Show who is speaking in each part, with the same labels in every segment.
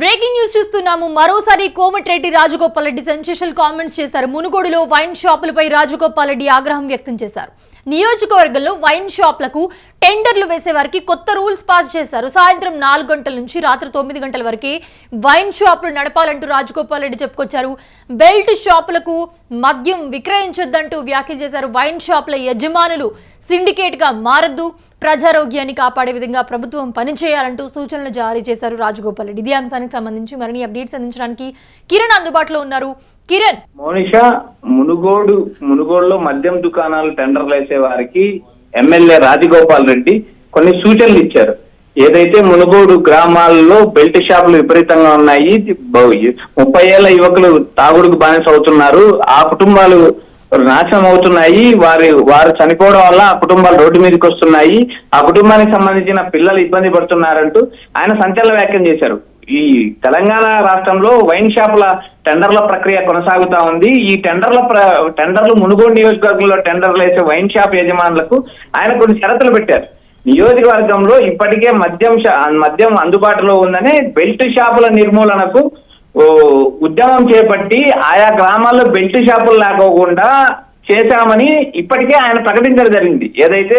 Speaker 1: Breaking news చూస్తున్నాము. మరోసారి Komatireddy Rajagopal Reddy sensational comments చేశారు. మునుగోడులో వైన్ షాపులపై రాజగోపాల్ రెడ్డి ఆగ్రహం వ్యక్తం చేశారు. నియోజకవర్గంలో వైన్ షాప్లకు టెండర్లు వేసే వారికి కొత్త రూల్స్ పాస్ చేశారు. సాయంత్రం నాలుగు గంటల నుంచి రాత్రి తొమ్మిది గంటల వరకే వైన్ షాపులు నడపాలంటూ రాజగోపాల్ రెడ్డి చెప్పుకొచ్చారు. బెల్ట్ షాపులకు మద్యం విక్రయించొద్దంటూ వ్యాఖ్యలు చేశారు. వైన్ షాపుల యజమానులు సిండికేట్గా మారద్దు ప్రజారోగ్యాన్ని కాపాడే విధంగా ప్రభుత్వం పనిచేయాలంటూ సూచనలు జారీ చేశారు రాజగోపాల్ రెడ్డి. ఇదే అంశానికి సంబంధించి మరిన్ని అప్డేట్స్ అందించడానికి కిరణ్ అందుబాటులో ఉన్నారు. కిరణ్.
Speaker 2: మోనిష మునుగోడు మునుగోడులో మద్యం దుకాణాలు టెండర్లు వేసే వారికి ఎమ్మెల్యే రాజగోపాల్ రెడ్డి కొన్ని సూచనలు ఇచ్చారు. ఏదైతే మునుగోడు గ్రామాల్లో బెల్ట్ షాపులు విపరీతంగా ఉన్నాయి ముప్పై ఏళ్ళ యువకులు తాగుడుకు బానిస అవుతున్నారు. ఆ కుటుంబాలు నాశనం అవుతున్నాయి. వారి వారు చనిపోవడం వల్ల ఆ కుటుంబాలు రోడ్డు మీదకి వస్తున్నాయి. ఆ కుటుంబానికి సంబంధించిన పిల్లలు ఇబ్బంది పడుతున్నారంటూ ఆయన సంచలన వ్యాఖ్యం చేశారు. ఈ తెలంగాణ రాష్ట్రంలో వైన్ షాపుల టెండర్ల ప్రక్రియ కొనసాగుతా ఉంది. ఈ టెండర్ల ప్ర- టెండర్లు మునుగోడు నియోజకవర్గంలో టెండర్లు వేసే వైన్ షాప్ యజమానులకు ఆయన కొన్ని షరతులు పెట్టారు. నియోజకవర్గంలో ఇప్పటికే మద్యం షా- మద్యం అందుబాటులో ఉందని బెల్ట్ షాపుల నిర్మూలనకు ఉద్యమం చేపట్టి ఆయా గ్రామాల్లో బెల్ట్ షాపులు లేకోకుండా చేశామని ఇప్పటికే ఆయన ప్రకటించడం జరిగింది. ఏదైతే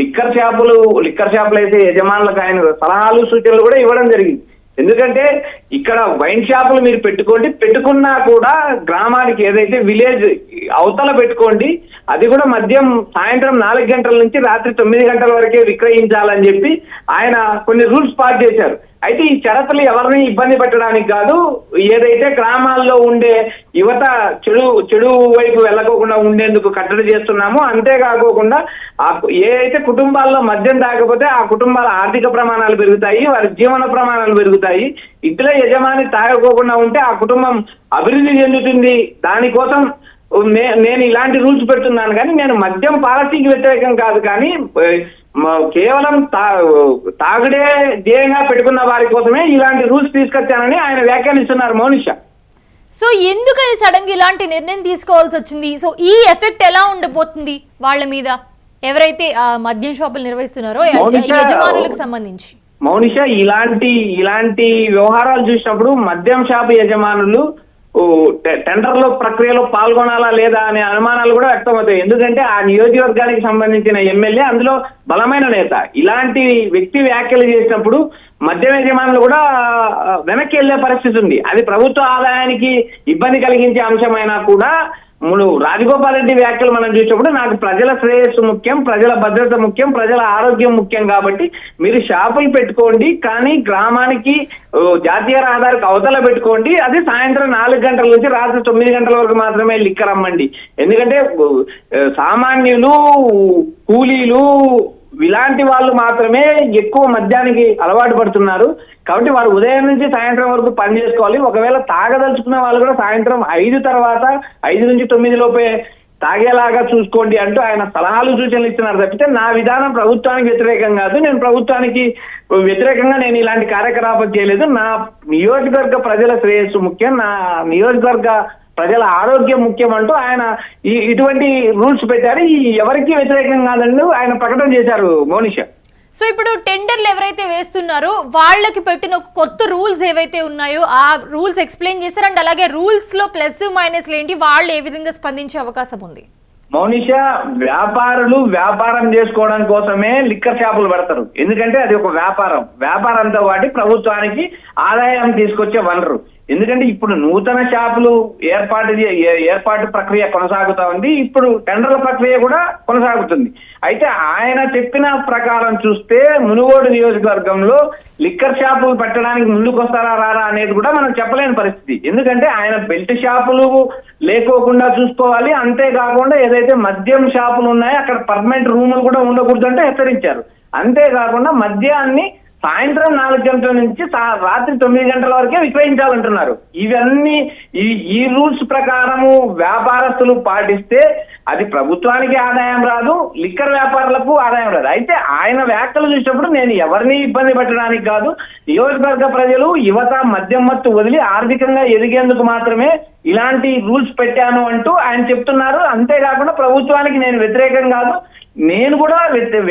Speaker 2: లిక్కర్ షాపులు లిక్కర్ షాపులు అయితే యజమానులకు ఆయన సలహాలు సూచనలు కూడా ఇవ్వడం జరిగింది. ఎందుకంటే ఇక్కడ వైన్ షాపులు మీరు పెట్టుకోండి పెట్టుకున్నా కూడా గ్రామానికి ఏదైతే విలేజ్ అవతల పెట్టుకోండి అది కూడా మద్యం సాయంత్రం నాలుగు గంటల నుంచి రాత్రి తొమ్మిది గంటల వరకే విక్రయించాలని చెప్పి ఆయన కొన్ని రూల్స్ పాస్ చేశారు అయితే ఈ షరతులు ఎవరిని ఇబ్బంది పెట్టడానికి కాదు ఏదైతే గ్రామాల్లో ఉండే యువత చెడు చెడు వైపు వెళ్ళకోకుండా ఉండేందుకు కట్టడి చేస్తున్నామో అంతేకాకోకుండా ఆ ఏ అయితే కుటుంబాల్లో మద్యం తాగకపోతే ఆ కుటుంబాల ఆర్థిక ప్రమాణాలు పెరుగుతాయి వారి జీవన ప్రమాణాలు పెరుగుతాయి. ఇంట్లో యజమాని తాగకోకుండా ఉంటే ఆ కుటుంబం అభివృద్ధి చెందుతుంది. దానికోసం నేను ఇలాంటి రూల్స్ పెడుతున్నాను. కానీ నేను మద్యం పాలసీకి వ్యతిరేకం కాదు. కానీ కేవలం తాగుడే ధ్యేయంగా పెట్టుకున్న వారి కోసమే ఇలాంటి రూల్స్ తీసుకొచ్చానని ఆయన వ్యాఖ్యానిస్తున్నారు మౌనిష.
Speaker 1: సో ఎందుకని సడన్గా ఇలాంటి నిర్ణయం తీసుకోవాల్సి వచ్చింది? సో ఈ ఎఫెక్ట్ ఎలా ఉండబోతుంది వాళ్ళ మీద? ఎవరైతే మద్యం షాపులు నిర్వహిస్తున్నారో యజమానులకు సంబంధించి.
Speaker 2: మౌనిష ఇలాంటి ఇలాంటి వ్యవహారాలు చూసినప్పుడు మద్యం షాపు యజమానులు టెండర్ల ప్రక్రియలో పాల్గొనాలా లేదా అనే అనుమానాలు కూడా వ్యక్తమవుతాయి ఎందుకంటే ఆ నియోజకవర్గానికి సంబంధించిన ఎమ్మెల్యే అందులో బలమైన నేత. ఇలాంటి వ్యక్తి వ్యాఖ్యలు చేసినప్పుడు మద్యం యజమానులు కూడా వెనక్కి వెళ్ళే పరిస్థితి ఉంది. అది ప్రభుత్వ ఆదాయానికి ఇబ్బంది కలిగించే అంశమైనా కూడా మును రాజగోపాల్ రెడ్డి వ్యాఖ్యలు మనం చూసినప్పుడు నాకు ప్రజల శ్రేయస్సు ముఖ్యం ప్రజల భద్రత ముఖ్యం ప్రజల ఆరోగ్యం ముఖ్యం కాబట్టి మీరు షాపులు పెట్టుకోండి కానీ గ్రామానికి జాతీయ రహదారికి అవతల పెట్టుకోండి. అది సాయంత్రం నాలుగు గంటల నుంచి రాత్రి తొమ్మిది గంటల వరకు మాత్రమే లిక్కరమ్మండి ఎందుకంటే సామాన్యులు కూలీలు ఇలాంటి వాళ్ళు మాత్రమే ఎక్కువ మద్యానికి అలవాటు పడుతున్నారు. కాబట్టి వారు ఉదయం నుంచి సాయంత్రం వరకు పని చేసుకోవాలి. ఒకవేళ తాగదలుచుకున్న వాళ్ళు కూడా సాయంత్రం ఐదు తర్వాత ఐదు నుంచి తొమ్మిది లోపే తాగేలాగా చూసుకోండి అంటూ ఆయన సలహాలు సూచనలు ఇస్తున్నారు తప్పితే నా విధానం ప్రభుత్వానికి వ్యతిరేకం కాదు. నేను ప్రభుత్వానికి వ్యతిరేకంగా నేను ఇలాంటి కార్యకలాపాలు చేయలేదు. నా నియోజకవర్గ ప్రజల శ్రేయస్సు ముఖ్యం. నా నియోజకవర్గ ప్రజల ఆరోగ్యం ముఖ్యం అంటూ ఆయన ఈ ఇటువంటి రూల్స్ పెట్టారు. ఎవరికి వ్యతిరేకం కాదంటూ ఆయన ప్రకటన చేశారు మోనిష.
Speaker 1: సో ఇప్పుడు టెండర్లు ఎవరైతే వేస్తున్నారో వాళ్ళకి పెట్టిన కొత్త రూల్స్ ఏవైతే ఉన్నాయో ఆ రూల్స్ ఎక్స్ప్లెయిన్ చేస్తారు అండ్ అలాగే రూల్స్లో ప్లస్ మైనస్ ఏంటి? వాళ్ళు ఏ విధంగా స్పందించే అవకాశం ఉంది?
Speaker 2: మౌనిష వ్యాపారులు వ్యాపారం చేసుకోవడం కోసమే లిక్కర్ షాపులు పెడతారు. ఎందుకంటే అది ఒక వ్యాపారం. వ్యాపారంతో పాటు ప్రభుత్వానికి ఆదాయం తీసుకొచ్చే వనరు. ఎందుకంటే ఇప్పుడు నూతన షాపులు ఏర్పాటు ఏర్పాటు ప్రక్రియ కొనసాగుతా ఉంది. ఇప్పుడు టెండర్ల ప్రక్రియ కూడా కొనసాగుతుంది. అయితే ఆయన చెప్పిన ప్రకారం చూస్తే మునుగోడు నియోజకవర్గంలో లిక్కర్ షాపులు పెట్టడానికి ముందుకొస్తారా రారా అనేది కూడా మనం చెప్పలేని పరిస్థితి. ఎందుకంటే ఆయన బెల్ట్ షాపులు లేకోకుండా చూసుకోవాలి. అంతేకాకుండా ఏదైతే మద్యం షాపులు ఉన్నాయో అక్కడ పర్మనెంట్ రూములు కూడా ఉండకూడదంటే హెచ్చరించారు. అంతేకాకుండా మద్యాన్ని సాయంత్రం నాలుగు గంటల నుంచి రాత్రి తొమ్మిది గంటల వరకే విక్రయించాలంటున్నారు. ఇవన్నీ ఈ ఈ రూల్స్ ప్రకారము వ్యాపారస్తులు పాటిస్తే అది ప్రభుత్వానికి ఆదాయం రాదు లిక్కర్ వ్యాపారులకు ఆదాయం రాదు. అయితే ఆయన వ్యాఖ్యలు చూసినప్పుడు నేను ఎవరిని ఇబ్బంది పెట్టడానికి కాదు నియోజకవర్గ ప్రజలు యువత మద్యం మత్తు వదిలి ఆర్థికంగా ఎదిగేందుకు మాత్రమే ఇలాంటి రూల్స్ పెట్టాను అంటూ ఆయన చెప్తున్నారు. అంతేకాకుండా ప్రభుత్వానికి నేను వ్యతిరేకం కాదు నేను కూడా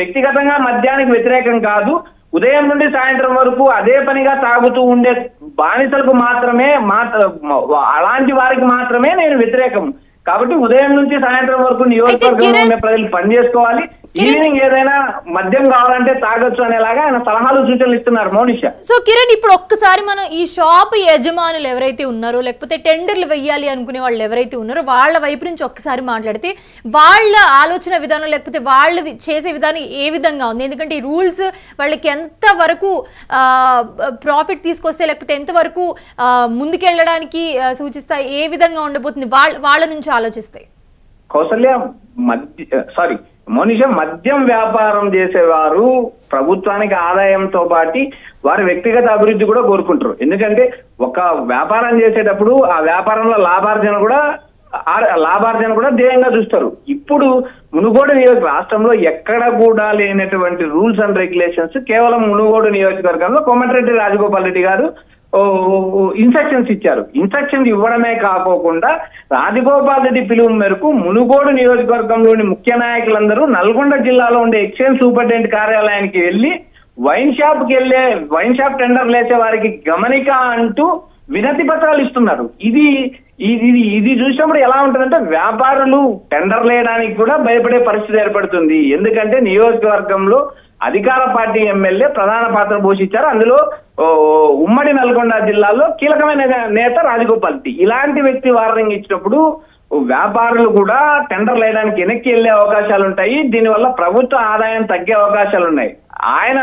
Speaker 2: వ్యక్తిగతంగా మద్యానికి వ్యతిరేకం కాదు ఉదయం నుండి సాయంత్రం వరకు అదే పనిగా తాగుతూ ఉండే బానిసలకు మాత్రమే మాత్ర అలాంటి వారికి మాత్రమే నేను వ్యతిరేకం. కాబట్టి ఉదయం నుంచి సాయంత్రం వరకు నియోజకవర్గంలో ఉండే ప్రజలు పని చేసుకోవాలి. ఈవినింగ్ ఏదైనా మద్యం కావాలంటే తాగొచ్చు అనేలాగా ఆయన సలహాలు సూచనలు ఇస్తున్నారు మౌనిష.
Speaker 1: సో కిరణ్ ఇప్పుడు ఒక్కసారి మనం ఈ షాప్ యజమానులు ఎవరైతే ఉన్నారో లేకపోతే టెండర్లు వెయ్యాలి అనుకునే వాళ్ళు ఎవరైతే ఉన్నారో వాళ్ళ వైపు నుంచి ఒక్కసారి మాట్లాడితే వాళ్ళ ఆలోచన విధానం లేకపోతే వాళ్ళు చేసే విధానం ఏ విధంగా ఉంది? ఎందుకంటే ఈ రూల్స్ వాళ్ళకి ఎంత వరకు ప్రాఫిట్ తీసుకొస్తే లేకపోతే ఎంత వరకు ముందుకెళ్ళడానికి సూచిస్తాయి ఏ విధంగా ఉండబోతుంది? వాళ్ళ వాళ్ళ నుంచి ఆలోచిస్తాయి
Speaker 2: కౌసల్య మద్య సారీ మనిషి మద్యం వ్యాపారం చేసేవారు ప్రభుత్వానికి ఆదాయంతో పాటి వారి వ్యక్తిగత అభివృద్ధి కూడా కోరుకుంటారు. ఎందుకంటే ఒక వ్యాపారం చేసేటప్పుడు ఆ వ్యాపారంలో లాభార్జన కూడా లాభార్జన కూడా ధ్యేయంగా చూస్తారు. ఇప్పుడు మునుగోడు నియోజక రాష్ట్రంలో ఎక్కడ కూడా లేనటువంటి రూల్స్ అండ్ రెగ్యులేషన్స్ కేవలం మునుగోడు నియోజకవర్గంలో కోమటిరెడ్డి రాజగోపాల్ రెడ్డి గారు ఇన్స్ట్రక్షన్స్ ఇచ్చారు. ఇన్స్ట్రక్షన్స్ ఇవ్వడమే కాకోకుండా రాజగోపాల్ రెడ్డి పిలుపు మేరకు మునుగోడు నియోజకవర్గంలోని ముఖ్య నాయకులందరూ నల్గొండ జిల్లాలో ఉండే ఎక్స్చేంజ్ సూపరింటెండెంట్ కార్యాలయానికి వెళ్ళి వైన్ షాప్కి వెళ్ళే వైన్ షాప్ టెండర్ లేసే వారికి గమనిక అంటూ వినతి పత్రాలు ఇస్తున్నారు. ఇది ఇది ఇది చూసినప్పుడు ఎలా ఉంటుందంటే వ్యాపారులు టెండర్ లేయడానికి కూడా భయపడే పరిస్థితి ఏర్పడుతుంది. ఎందుకంటే నియోజకవర్గంలో అధికార పార్టీ ఎమ్మెల్యే ప్రధాన పాత్ర పోషించారు. అందులో ఉమ్మడి నల్గొండ జిల్లాలో కీలకమైన నేత రాజగోపాల్ ఇలాంటి వ్యక్తి వార్నింగ్ ఇచ్చినప్పుడు వ్యాపారులు కూడా టెండర్ వేయడానికి వెనక్కి వెళ్ళే అవకాశాలు ఉంటాయి. దీనివల్ల ప్రభుత్వ ఆదాయం తగ్గే అవకాశాలు ఉన్నాయి. ఆయన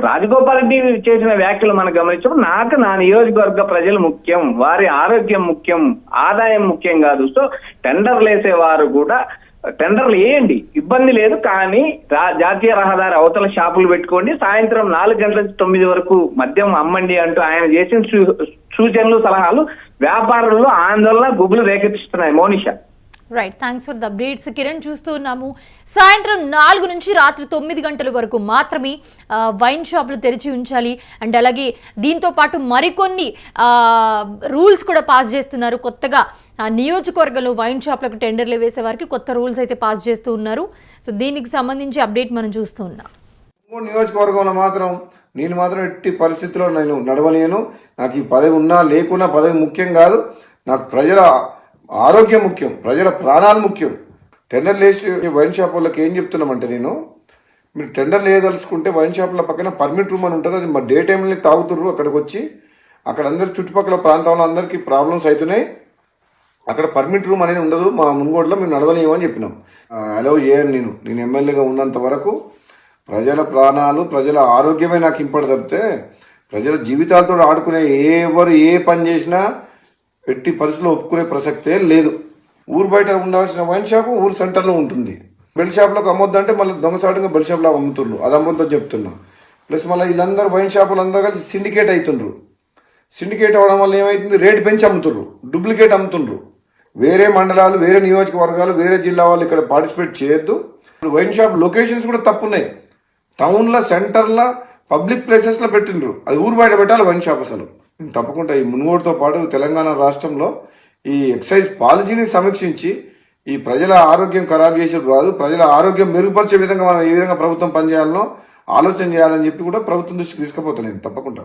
Speaker 2: రాజగోపాల్ రెడ్డి చేసిన వ్యాఖ్యలు మనం గమనించినప్పుడు నాకు నా నియోజకవర్గ ప్రజలు ముఖ్యం వారి ఆరోగ్యం ముఖ్యం ఆదాయం ముఖ్యం కాదు. సో టెండర్లు వేసేవారు కూడా టెండర్లు వేయండి. ఇబ్బంది లేదు కానీ జాతీయ రహదారి అవతల షాపులు పెట్టుకోండి. సాయంత్రం నాలుగు గంటల నుంచి తొమ్మిది వరకు మద్యం అమ్మండి అంటూ ఆయన చేసిన సూ- సూచనలు సలహాలు వ్యాపారులు ఆందోళన గుబులు రేకెత్తిస్తున్నాయి. Monisha.
Speaker 1: Right thanks for the updates Kiran చూస్తూ ఉన్నాము. సాయంత్రం నాలుగు నుంచి రాత్రి తొమ్మిది గంటల వరకు మాత్రమే వైన్ షాపులు తెరిచి ఉంచాలి. అండ్ అలాగే దీంతో పాటు మరికొన్ని రూల్స్ కూడా పాస్ చేస్తున్నారు. కొత్తగా నియోజకవర్గంలో వైన్ షాప్లకు టెండర్లు వేసే వారికి కొత్త రూల్స్ అయితే పాస్ చేస్తూ ఉన్నారు. సో దీనికి సంబంధించి అప్డేట్ మనం చూస్తూ ఉన్నాం.
Speaker 3: నియోజకవర్గంలో మాత్రం నేను మాత్రం ఎట్టి పరిస్థితుల్లో నేను నడవలేను. నాకు ఈ పదవి ఉన్నా లేకున్నా పదవి ముఖ్యం కాదు. నాకు ప్రజల ఆరోగ్యం ముఖ్యం ప్రజల ప్రాణాలు ముఖ్యం. టెండర్ లేచి వైన్ షాప్ వాళ్ళకి ఏం చెప్తున్నామంటే నేను మీరు టెండర్ లేదలుచుకుంటే వైన్ షాప్ల పక్కన పర్మిట్ రూమ్ అని ఉంటుంది అది మా డే టైంలో తాగుతుర్రు అక్కడికి వచ్చి. అక్కడ అందరి చుట్టుపక్కల ప్రాంతంలో అందరికీ ప్రాబ్లమ్స్ అవుతున్నాయి. అక్కడ పర్మిట్ రూమ్ అనేది ఉండదు మా మున్గోడులో మేము నడవలేము అని చెప్పినాం. అలౌ చేయను నేను? నేను ఎమ్మెల్యేగా ఉన్నంత వరకు ప్రజల ప్రాణాలు ప్రజల ఆరోగ్యమే నాకు ఇంపడి తప్పితే ప్రజల జీవితాలతో ఆడుకునే ఎవరు ఏ పని చేసినా ఎట్టి పరిస్థితుల్లో ఒప్పుకునే ప్రసక్తే లేదు. ఊరు బయట ఉండాల్సిన వైన్ షాప్ ఊరు సెంటర్లో ఉంటుంది. బెల్ షాప్లోకి అమ్మొద్దంటే మళ్ళీ దొంగసాటుగా బెల్ షాప్లో అమ్ముతుండ్రు అది అమ్మొద్దని చెప్తున్నా. ప్లస్ మళ్ళీ వీళ్ళందరూ వైన్ షాపులు అందరూ కలిసి సిండికేట్ అవుతుండ్రు. సిండికేట్ అవ్వడం వల్ల ఏమైతుంది? రేట్ పెంచి అమ్ముతుండ్రు డూప్లికేట్ అమ్ముతుండ్రు. వేరే మండలాలు వేరే నియోజకవర్గాలు వేరే జిల్లా వాళ్ళు ఇక్కడ పార్టిసిపేట్ చేయొద్దు. ఇప్పుడు వైన్ షాప్ లొకేషన్స్ కూడా తప్పున్నాయి. టౌన్లో సెంటర్లో పబ్లిక్ ప్లేసెస్లో పెట్టిండ్రు. అది ఊరు బయట పెట్టాలి వైన్ షాప్ అసలు. నేను తప్పకుండా ఈ మునుగోడుతో పాటు తెలంగాణ రాష్ట్రంలో ఈ ఎక్సైజ్ పాలసీని సమీక్షించి ఈ ప్రజల ఆరోగ్యం ఖరాబ్ చేసేది కాదు ప్రజల ఆరోగ్యం మెరుగుపరిచే విధంగా మనం ఏ విధంగా ప్రభుత్వం పనిచేయాలనో ఆలోచన చేయాలని చెప్పి కూడా ప్రభుత్వం దృష్టికి తీసుకుపోతాను నేను తప్పకుండా.